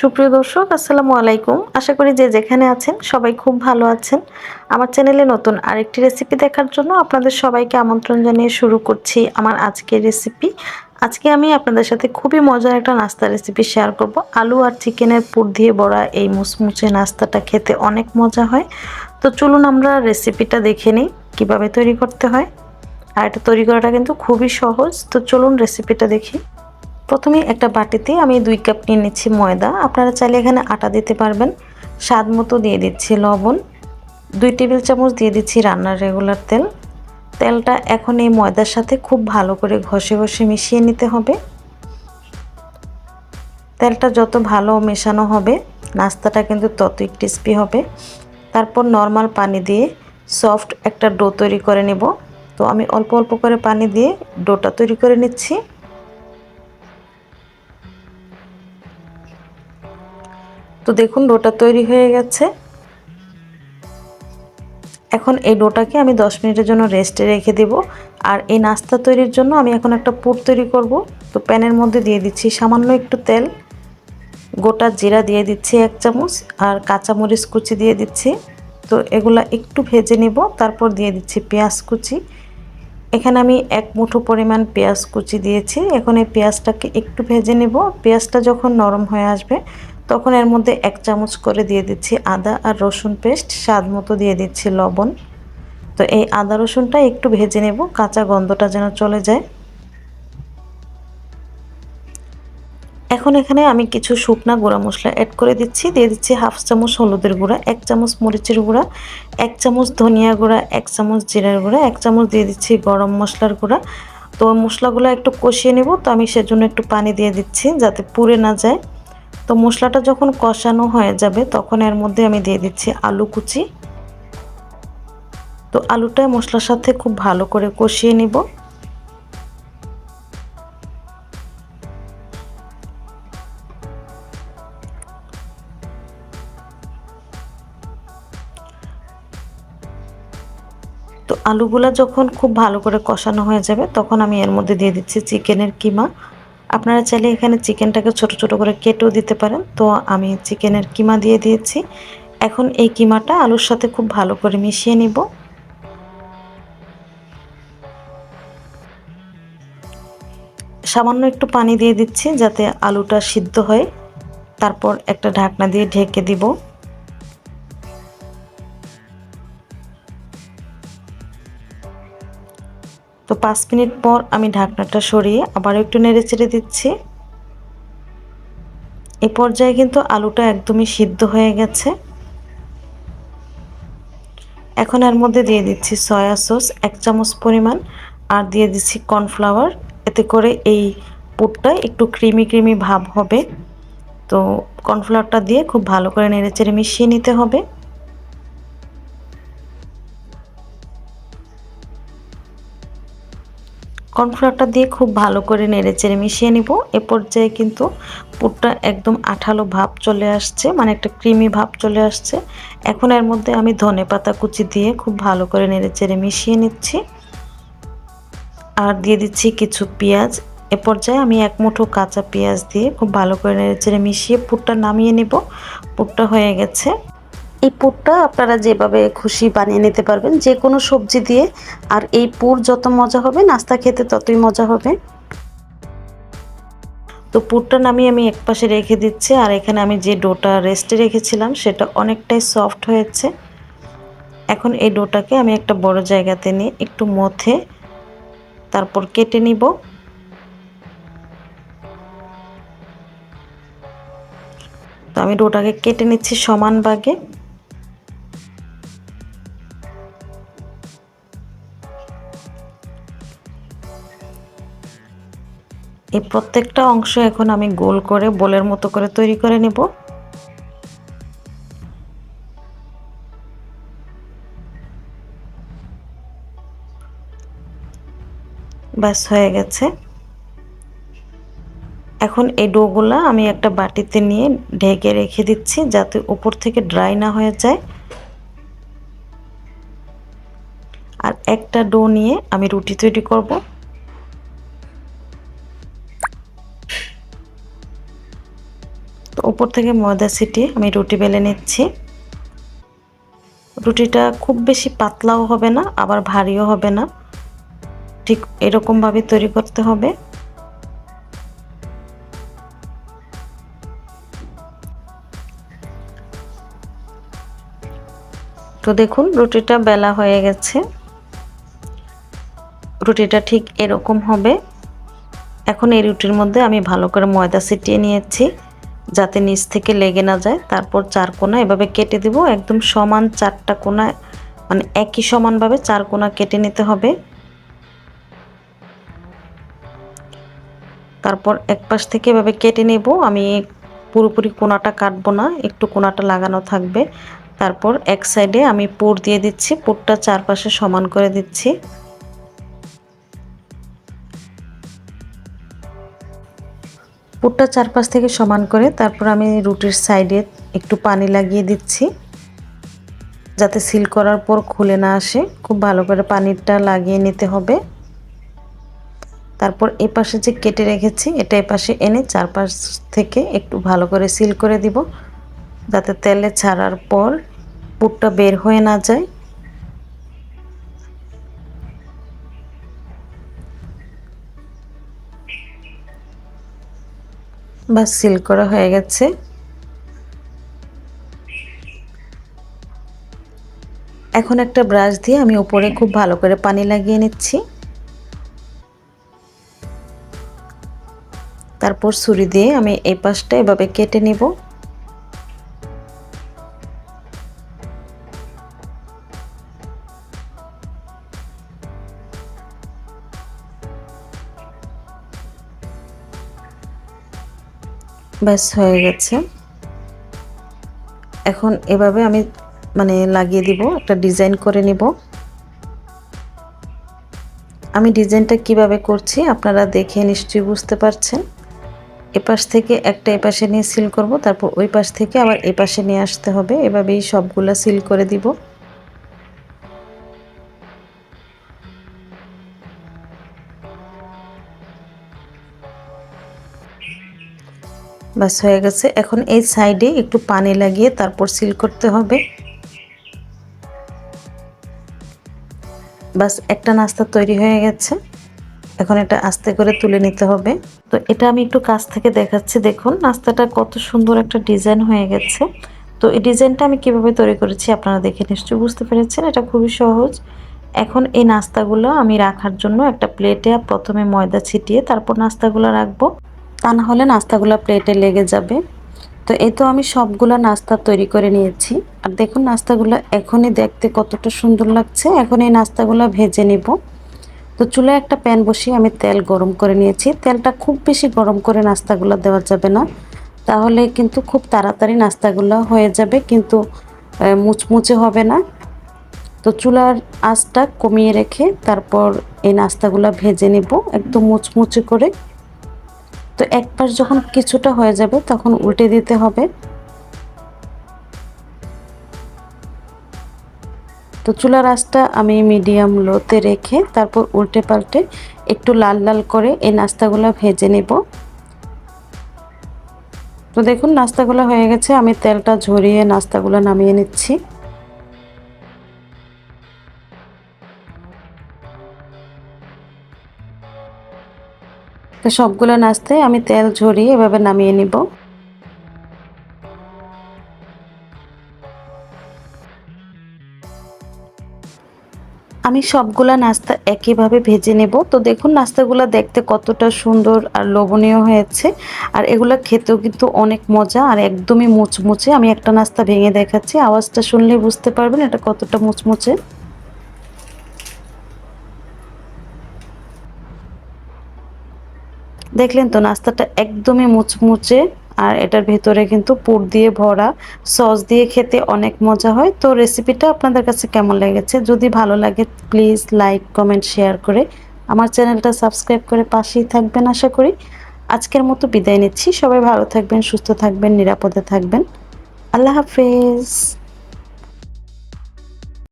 সুপ্রিয় দর্শক, আসসালামু আলাইকুম। আশা করি যে যেখানে আছেন সবাই খুব ভালো আছেন। আমার চ্যানেলে নতুন আরেকটি রেসিপি দেখার জন্য আপনাদের সবাইকে আমন্ত্রণ জানিয়ে শুরু করছি আমার আজকের রেসিপি আজকে আমি আপনাদের সাথে খুবই মজার একটা নাস্তা রেসিপি শেয়ার করব। আলু আর চিকেনের পুর দিয়ে বড়া এই মুচমুচে নাস্তাটা খেতে অনেক মজা হয়। তো চলুন আমরা রেসিপিটা দেখে নিই, কীভাবে তৈরি করতে হয়। আর এটা তৈরি করাটা কিন্তু খুবই সহজ। তো চলুন রেসিপিটা দেখি। প্রথমে একটা বাটিতে আমি দুই কাপ নিয়ে নিচ্ছি ময়দা। আপনারা চাইলে এখানে আটা দিতে পারবেন। স্বাদ মতো দিয়ে দিচ্ছি লবণ। দুই টেবিল চামচ দিয়ে দিচ্ছি রান্নার রেগুলার তেল। তেলটা এখন এই ময়দার সাথে খুব ভালো করে ঘষে ঘষে মিশিয়ে নিতে হবে। তেলটা যত ভালো মেশানো হবে, নাস্তাটা কিন্তু ততই ক্রিস্পি হবে। তারপর নর্মাল পানি দিয়ে সফট একটা ডো তৈরি করে নেব। তো আমি অল্প অল্প করে পানি দিয়ে ডোটা তৈরি করে নিচ্ছি। তো দেখুন, ডোটা তৈরি হয়ে গেছে। এখন এই ডোটাকে আমি 10 মিনিটের জন্য রেস্টে রেখে দেব। আর এই নাস্তা তৈরির জন্য আমি এখন একটা পুর তৈরি করব। তো প্যানের মধ্যে দিয়ে দিচ্ছি সামান্য একটু তেল। গোটা জিরা দিয়ে দিচ্ছি এক চামচ আর কাঁচামরিচ কুচি দিয়ে দিচ্ছি। তো এগুলা একটু ভেজে নেব, তারপর দিয়ে দিচ্ছি পেঁয়াজ কুচি। এখানে আমি এক মুঠো পরিমাণ পেঁয়াজ কুচি দিয়েছি। এখন এই পেঁয়াজটাকে একটু ভেজে নেব। পেঁয়াজটা যখন নরম হয়ে আসবে তখন এর মধ্যে এক চামচ করে দিয়ে দিচ্ছি আদা আর রসুন পেস্ট, স্বাদ মতো দিয়ে দিচ্ছি লবণ। তো এই আদা রসুনটা একটু ভেজে নেব, কাঁচা গন্ধটা যেন চলে যায়। এখন এখানে আমি কিছু শুকনা গুঁড়া মশলা অ্যাড করে দিচ্ছি, দিয়ে দিচ্ছি হাফ চামচ হলুদের গুঁড়া, এক চামচ মরিচের গুঁড়া, এক চামচ ধনিয়া গুঁড়া, এক চামচ জিরার গুঁড়া, এক চামচ দিয়ে দিচ্ছি গরম মশলার গুঁড়া। তো মশলাগুলো একটু কষিয়ে নেব, তো আমি সেজন্য একটু পানি দিয়ে দিচ্ছি যাতে পুড়ে না যায়। তো মশলাটা যখন কষানো হয়ে যাবে, তখন এর মধ্যে আমি দিয়ে দিচ্ছি আলু কুচি। তো আলুটা মশলার সাথে খুব ভালো করে কষিয়ে নিব। তো আলুগুলা যখন খুব ভালো করে কষানো হয়ে যাবে, তখন আমি এর মধ্যে দিয়ে দিচ্ছি চিকেনের কিমা। আপনারা চাইলে এখানে চিকেনটাকে ছোট ছোট করে কেটেও দিতে পারেন। তো আমি চিকেনের কিমা দিয়ে দিয়েছি। এখন এই কিমাটা আলুর সাথে খুব ভালো করে মিশিয়ে নিব। সামান্য একটু পানি দিয়ে দিচ্ছি যাতে আলুটা সিদ্ধ হয়। তারপর একটা ঢাকনা দিয়ে ঢেকে দিব। পাঁচ মিনিট পর আমি ঢাকনাটা সরিয়ে আবার একটু নেড়ে চেড়ে দিচ্ছি। এ পর্যায়ে কিন্তু আলুটা একদমই সিদ্ধ হয়ে গেছে। এখন এর মধ্যে দিয়ে দিচ্ছি সয়া সস, এক চামচ পরিমাণ, আর দিয়ে দিচ্ছি কর্নফ্লাওয়ার। এতে করে এই পুরটা একটু ক্রিমি ক্রিমি ভাব হবে। তো কর্নফ্লাওয়ারটা দিয়ে খুব ভালো করে নেড়ে চেড়ে মিশিয়ে নিতে হবে। কর্নফ্লাওয়ারটা দিয়ে খুব ভালো করে নেড়ে চেড়ে মিশিয়ে নিব। এ পর্যায়ে কিন্তু পুরটা একদম আঠালো ভাব চলে আসছে মানে একটা ক্রিমি ভাব চলে আসছে। এখন এর মধ্যে আমি ধনে পাতা কুচি দিয়ে খুব ভালো করে নেড়ে চেড়ে মিশিয়ে নিচ্ছি। আর দিয়ে দিচ্ছি কিছু পেঁয়াজ। এ পর্যায়ে আমি এক মুঠো কাঁচা পেঁয়াজ দিয়ে খুব ভালো করে নেড়ে চেড়ে মিশিয়ে পুরটা নামিয়ে নিব। পুরটা হয়ে গেছে। এই পুরটা আপনারা যেভাবে খুশি বানিয়ে নিতে পারবেন, যে কোনো সবজি দিয়ে, আর এই পুর যত মজা হবে, নাস্তা খেতে ততই মজা হবে। তো পুরটা নামিয়ে আমি এক পাশে রেখে দিচ্ছি, আর এখানে আমি যে ডোটা রেস্টে রেখেছিলাম, সেটা অনেকটাই সফট হয়েছে। এখন এই ডোটাকে আমি একটা বড় জায়গাতে নিয়ে একটু মথে তারপর কেটে নিব। তো আমি ডোটাকে কেটে নিচ্ছি সমান ভাগে। এই প্রত্যেকটা অংশ এখন আমি গোল করে, বোলের মতো করে তৈরি করে নেব। ব্যাস, হয়ে গেছে। এখন এই ডোগুলা আমি একটা বাটিতে নিয়ে ঢেকে রেখে দিচ্ছি, যাতে উপর থেকে ড্রাই না হয়ে যায়। আর একটা ডো নিয়ে আমি রুটি তৈরি করব। উপর থেকে ময়দা ছিটিয়ে আমি রুটি বেলে নিচ্ছি। রুটিটা খুব বেশি পাতলাও হবে না, আবার ভারীও হবে না। ঠিক এরকমভাবে তৈরি করতে হবে। তো দেখুন, রুটিটা বেলা হয়ে গেছে। রুটিটা ঠিক এরকম হবে। এখন এই রুটির মধ্যে আমি ভালো করে ময়দা ছিটিয়ে নিয়েছি। যাতে নিচ থেকে লেগে না যায়। তারপর চার কোনা এভাবে কেটে দিব। একদম সমান চারটা কোনা মানে একই সমানভাবে চার কোনা কেটে নিতে হবে। তারপর এক পাশ থেকে এভাবে কেটে নেব। আমি পুরোপুরি কোনাটা কাটবো না, একটু কোনাটা লাগানো থাকবে। তারপর এক সাইডে আমি পুর দিয়ে দিচ্ছি। পুরটা চারপাশে সমান করে দিচ্ছি। পুরটা চারপাশ থেকে সমান করে তারপর আমি রুটির সাইডে একটু পানি লাগিয়ে দিচ্ছি, যাতে সিল করার পর খুলে না আসে। খুব ভালো করে পানিটা লাগিয়ে নিতে হবে। তারপর এ পাশে যে কেটে রেখেছি, এটা এ পাশে এনে চারপাশ থেকে একটু ভালো করে সিল করে দিব, যাতে তেলে ছাড়ার পর পুরটা বের হয়ে না যায়। বা সিল করা হয়ে গেছে। এখন একটা ব্রাশ দিয়ে আমি উপরে খুব ভালো করে পানি লাগিয়ে নিচ্ছি। তারপর ছুরি দিয়ে আমি এই পাশটা এভাবে কেটে নিব। ব্যাস হয়ে গেছে। এখন এভাবে আমি মানে লাগিয়ে দিব, একটা ডিজাইন করে নিব। আমি ডিজাইনটা কীভাবে করছি আপনারা দেখে নিশ্চয়ই বুঝতে পারছেন। এপাশ থেকে একটা এপাশে নিয়ে সিল করব, তারপর ওই পাশ থেকে আবার এপাশে নিয়ে আসতে হবে। এভাবেই সবগুলো সিল করে দিব। বাস হয়ে গেছে। এখন এই সাইডে একটু পানি লাগিয়ে তারপর সিল করতে হবে। বাস একটা নাস্তা তৈরি হয়ে গেছে। এখন এটা আস্তে করে তুলে নিতে হবে। তো এটা আমি একটু কাছ থেকে দেখাচ্ছি। দেখুন, নাস্তাটা কত সুন্দর একটা ডিজাইন হয়ে গেছে। তো এই ডিজাইনটা আমি কীভাবে তৈরি করেছি আপনারা দেখে নিশ্চয়ই বুঝতে পেরেছেন। এটা খুবই সহজ। এখন এই নাস্তাগুলো আমি রাখার জন্য একটা প্লেটে প্রথমে ময়দা ছিটিয়ে তারপর নাস্তাগুলো রাখব। তা না হলে নাস্তাগুলো প্লেটে লেগে যাবে। তো এই তো আমি সবগুলো নাস্তা তৈরি করে নিয়েছি। আর দেখুন নাস্তাগুলো এখনই দেখতে কতটা সুন্দর লাগছে। এখন এই নাস্তাগুলো ভেজে নিব। তো চুলে একটা প্যান বসিয়ে আমি তেল গরম করে নিয়েছি। তেলটা খুব বেশি গরম করে নাস্তাগুলো দেওয়া যাবে না। তাহলে কিন্তু খুব তাড়াতাড়ি নাস্তাগুলো হয়ে যাবে, কিন্তু মুচমুচে হবে না। তো চুলার আঁচটা কমিয়ে রেখে তারপর এই নাস্তাগুলো ভেজে নিব একদম মুচমুচে করে। তো এক পাশ যখন কিছুটা হয়ে যাবে, তখন উল্টে দিতে হবে। তো চুলার আঁচটা আমি মিডিয়াম লোতে রেখে তারপর উল্টে পাল্টে একটু লাল লাল করে এই নাস্তাগুলো ভেজে নেব। তো দেখুন, নাস্তাগুলো হয়ে গেছে। আমি তেলটা ঝরিয়ে নাস্তাগুলো নামিয়ে নিচ্ছি। তো সবগুলো নাস্তায় আমি তেল ঝরিয়ে এভাবে নামিয়ে নিব। আমি সবগুলা নাস্তা একইভাবে ভেজে নেব। তো দেখুন নাস্তাগুলো দেখতে কতটা সুন্দর আর লোভনীয় হয়েছে। আর এগুলো খেতেও কিন্তু অনেক মজা আর একদমই মুচমুচে। আমি একটা নাস্তা ভেঙে দেখাচ্ছি, আওয়াজটা শুনলে বুঝতে পারবেন এটা কতটা মুচমুচে। দেখলেন তো, নাস্তাটা একদমই মুচমুচে আর এটার ভেতরে কিন্তু পুর দিয়ে ভরা, সস দিয়ে খেতে অনেক মজা হয়। তো রেসিপিটা আপনাদের কাছে কেমন লেগেছে? যদি ভালো লাগে প্লিজ লাইক কমেন্ট শেয়ার করে আমার চ্যানেলটা সাবস্ক্রাইব করে পাশেই থাকবেন আশা করি। আজকের মতো বিদায় নিচ্ছি। সবাই ভালো থাকবেন, সুস্থ থাকবেন, নিরাপদে থাকবেন। আল্লাহ হাফেজ।